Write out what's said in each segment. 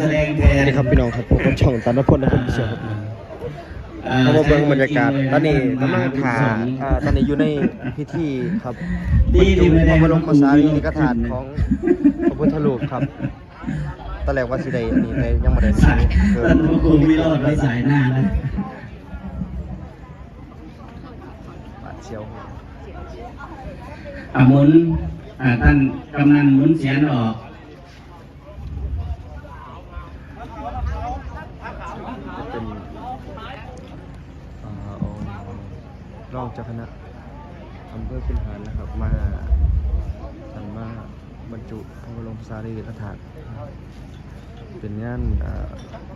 แสดงแทสนวัสดีครับพี่น้องครับผมก็ช่องตันพลนะครับพี่เชียวครับเข้ามาเบิ่งบรรยากาศตอนนี้กำลังถ่าอ่าตอนนี้อยู่ในพิธีครับบรรจุพระบรมสารีริกธาตุของพระพุทธรูปครับตอนแรกว่าสิได้อันนี้แต่ยังไม่ได้สายเกิท่านพระครูวิโรจน์ไว้สายหน้านะบาดเชียวอะหมุนอ่าท่านกำนันหมุนเสียนออก เป็นอ่าองค์รองเจ้าคณะอำเภอพินหารนะครับ มาท่านมาบรรจุพระบรมสารีริกธาตุเป็นงานอ่า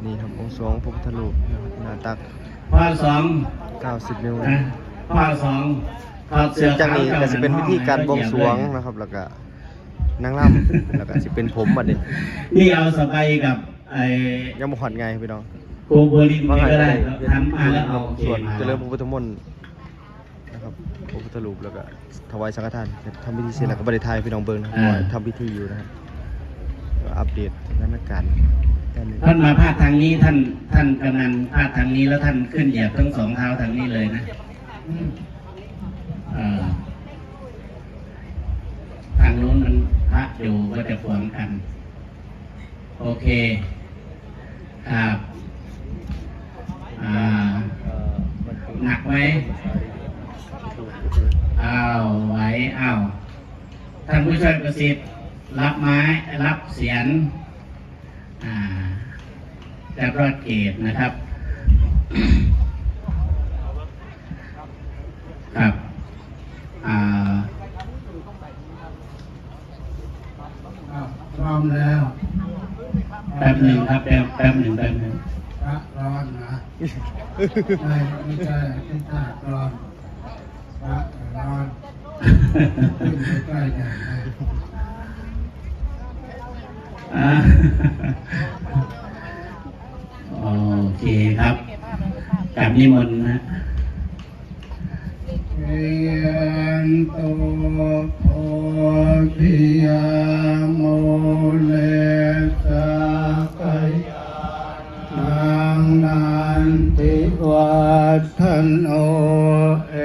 นี่ครับองค์สรวงพระพุทธรูปนะครับหน้าตักข้อสอง90นิ้วนะข้อสองถอดเสื้ซึ่องจากนี้ขาวก็จะเป็นพิธีการบวงสรวงเหยียบเลยนะครับ แล้วก็นางร่ำแล้วก็จะเป็นผมบัดนี้นี่เอาสบายกับไอ้ยังบ่ฮอดไงพี่น้อง ครูบัวลินว่านี่ไงก็ก็ได้ได้ทำมาแล้วเอาโอเคส่วนมาเจริญพระพุทธมนต์นะครับพระพุทธรูปแล้วก็ถวายสังฆทานทำพิธีเสร็จแล้วก็บริทายพี่น้องเบิ่งนะครับว่าทำพิธีอยู่นะครับก็อัปเดตสถานการณ์ด้านนี้ท่านมาพาดทางนี้ท่านท่านกำนันพาดทางนี้แล้วท่านขึ้นเหยียบทั้งสองเท้าทางนี้เลยนะเอ่อทางนู้นมันพระอยู่ก็จะขวางกัน โอเคครับอ่า เอ่อบรรจุ หนัก ไหมอ้าวไหวอ้าวท่านผู้ช่วยประสิทธิ์รับไม้รับเสียนอ่าจะรอดเกตนะครับ ครับอ่าอ้าวพร้อมแล้วแป๊บหนึ่งครับแป๊บแป๊บหนึ่งแป๊บหนึ่งพ ระร้อนนะไม่ไม่ใช่ไม่ใช่ร้อนพระร้อนขึ้นใกล้กันโอเคครับกลับนิมนต์นะ นันติวัฒนโอเอ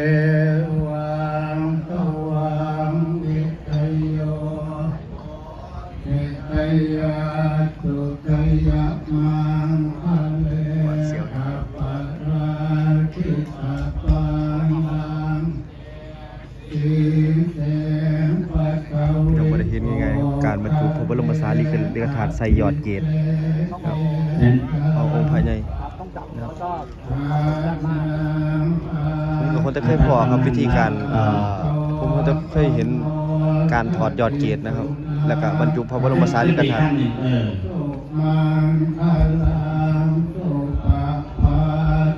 วังตวังวิทยโยนิตยาตุกยะมังคะเลอะปะราคิตาปังลังอิเตปะกะเวพี่น้องบ่ได้เห็นง่ายๆครับการบรรจุพระบรมสารีริกธาตุใส่ยอดเกศครับ นั้นเอาองค์ภายในนะครับผมก็คนจะเคยพอครับวิธีการเอ่อผมก็จะเคยเห็นการถอดยอดเกศนะครับ แล้วก็บรรจุพระบรมสารีริกธาตุขั้นหนึ่งเออมังคลังสุปะปา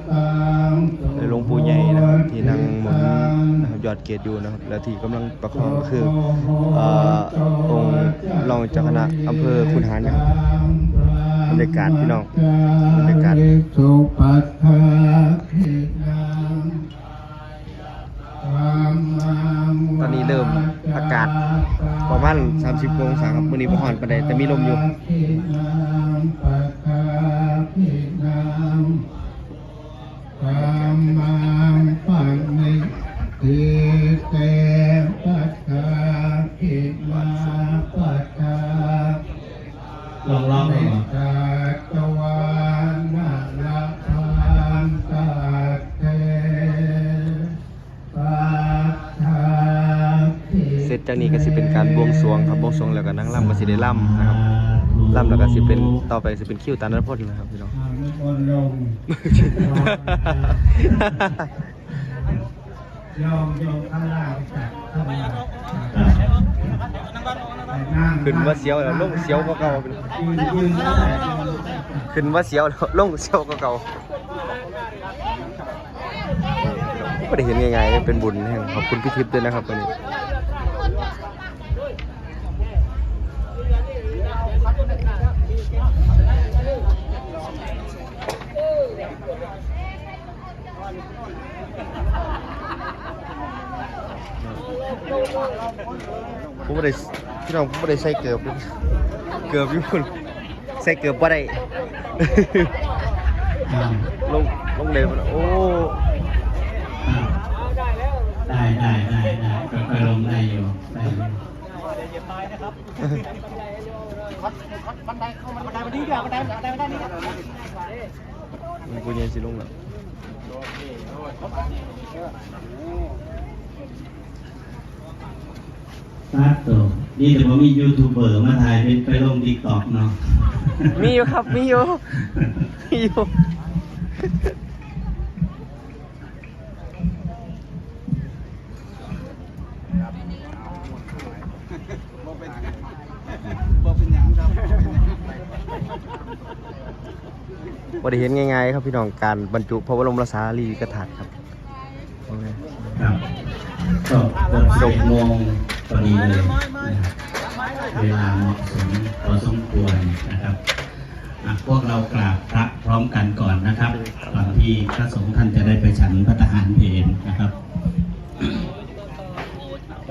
ตังสุในหลวงปู่ใหญ่นะครับที่นั่งหมุนนะครับยอดเกศอยู่นะครับและที่กำลังประคองก็คือเอ่อองค์รองเจ้าคณะอำเภอคุนหารนะครับบ รรยากาศพี่น้องบรรยากาศตอนนี้เริ่มอากาศประมาณ30องศาครับวันนี้บ่ฮ้อนประเดแต่มีลมอยู่ จจากนี้ก็สิเป็นการบวงสรวงครับบวงสรวงแล้วก็นางร่ำก็สิได้ร่ำนะครับร่ำแล้วก็สิเป็นต่อไปสิเป็นคิวตานนพลนะครับพี่น้องอานุบนลงยอมยอมข้างล่างจัดข้างล่างนั่งขึ้นว่าเสียวแล้วลงเสียวก็เก่าเป็นยืนยืนได้ขึ้นว่าเสียวแล้วลงเสียวก็เก่าไม่ได้เห็นง่ายๆเป็นบุญแห่งขอบคุณพี่ทิพย์ด้วยนะครับวันนี้ ผมไม่ได้พี่น้องผมไม่ได้ใส่เกือบเลยเกือบญี่ปุ่นใส่เกือบบ่ได้อ้าวลงลงเลยมันโอ้อ้าวได้ได้ได้ได้ค่อยๆลงได้อยู่ได้อยู่มันกูเย็นสิลงแล้ว ครับตัวนี่แต่ว่ามียูทูบเบอร์มาถ่ายเป็นไปลงติ๊กต็อกเนาะ มีอยู่ครับ มีอยู่ มีอยู่ บ่ได้เห็นง่ายๆครับพี่น้องการบรรจุพระบรมราชาลีกธาตุครับโอเคครับก็เกือบสิบโมงพอดีเลยนะครับเวลาเหมาะสมพอสมควรนะครับอะพวกเรากราบพระพร้อมกันก่อนนะครับก่อนที่พระสงฆ์ท่านจะได้ไปฉันพระทหารเพลนะครับ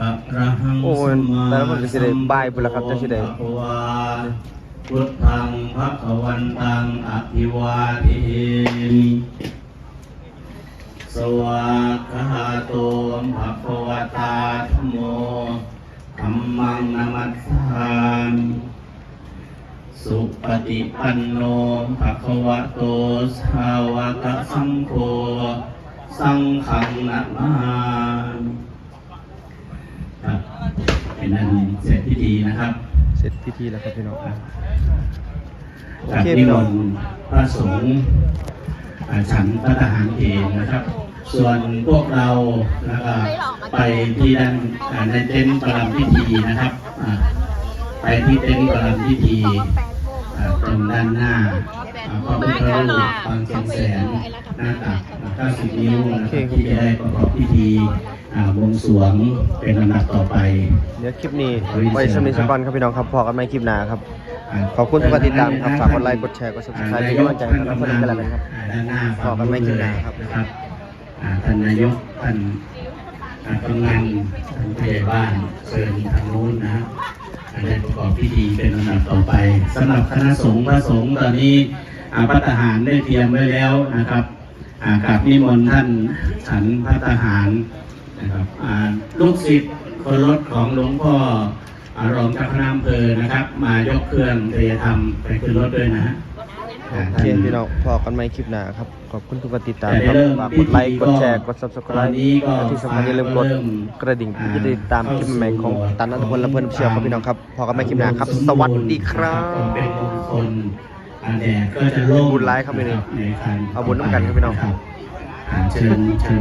อะระหังโอ้ยสัมมาแต่ละคนก็สิได้บ่ายพุ่นล่ะครับจะสิได้สัมมาสัม พุทธัสสะพุทธังพระขวันตังอภิวาเทมิสวากขาโตมภควตาธโมธัมมังนามัสสามิสุปฏิปันโนภควโตสาวกสังโฆสังฆังนะมามิครับเป็นอันเสร็จพิธีนะครับ ร็จพิธีแล้วครับพี่น้องกับโอเคนิมนต์พระสงฆ์ฉันพระทหารเองนะครับ ส่วนพวกเราแล้วก็ไปที่ด้านในเต็นท์ประลำพิธีนะครับไปที่เต็นท์ประลำพิธีตรงด้านหน้า อ่าพระพุทธรูปปางเชียงแสนหน้าตัก90นิ้วนะครับที่จะได้ประกอบพิธีอ่าวงสวงเป็นลำดับต่อไปเดี๋ยวคลิปนี้ไว้สมิสก่อนครับพี่น้องครับพอกันใหม่คลิปหน้าครับขอบคุณทุกการติดตามครับฝากกดไลค์กดแชร์กด Subscribe เป็นกำลังใจให้กับคนกันแล้วกันครับด้านหน้าขอกันไม่กินหนาครับนะครับอ่าท่านนายกท่านอ่ากำนันท่านผู้ใหญ่บ้านเชิญทางโน้นนะครับอ่าได้ประกอบพิธีเป็นลำดับต่อไปสำหรับคณะสงฆ์พระสงฆ์ตอนนี้ พระทหารได้เตรียมไว้แล้วนะครับอ่ากราบนิมนต์ท่านฉันพระทหารนะครับอ่าลูกศิษย์คนรถของหลวงพ่ออารองเจ้าคณะอำเภอนะครับ มายกเครื่องเตรียธรรมไปขึ้นรถด้วยนะฮะอ่าโอท่าเคนพี่น้องพอกันใหม่คลิปหน้าครับ ขอบคุณทุกการติดตามครับแต่ได้เริ่มฝากกดไลค์ กดแชร์พิธีก็กด Subscribe ตอนนี้ก็และที่สำคัญอย่าลืมกดเริ่มกระดิ่งเพื่อจะได้ติดตามคลิปใหม่ของตันนัทพลและเพื่อนเชียวครับพี่น้องครับ พอกันใหม่คลิปหน้าครับ สวัสดีครับ เป็นมงคลอันแดดก็จะร่มบุญร้ายครับพี่นี่ในคันเอาบุญน้ำกันครับพี่น้องอ่าเชิญเชิญ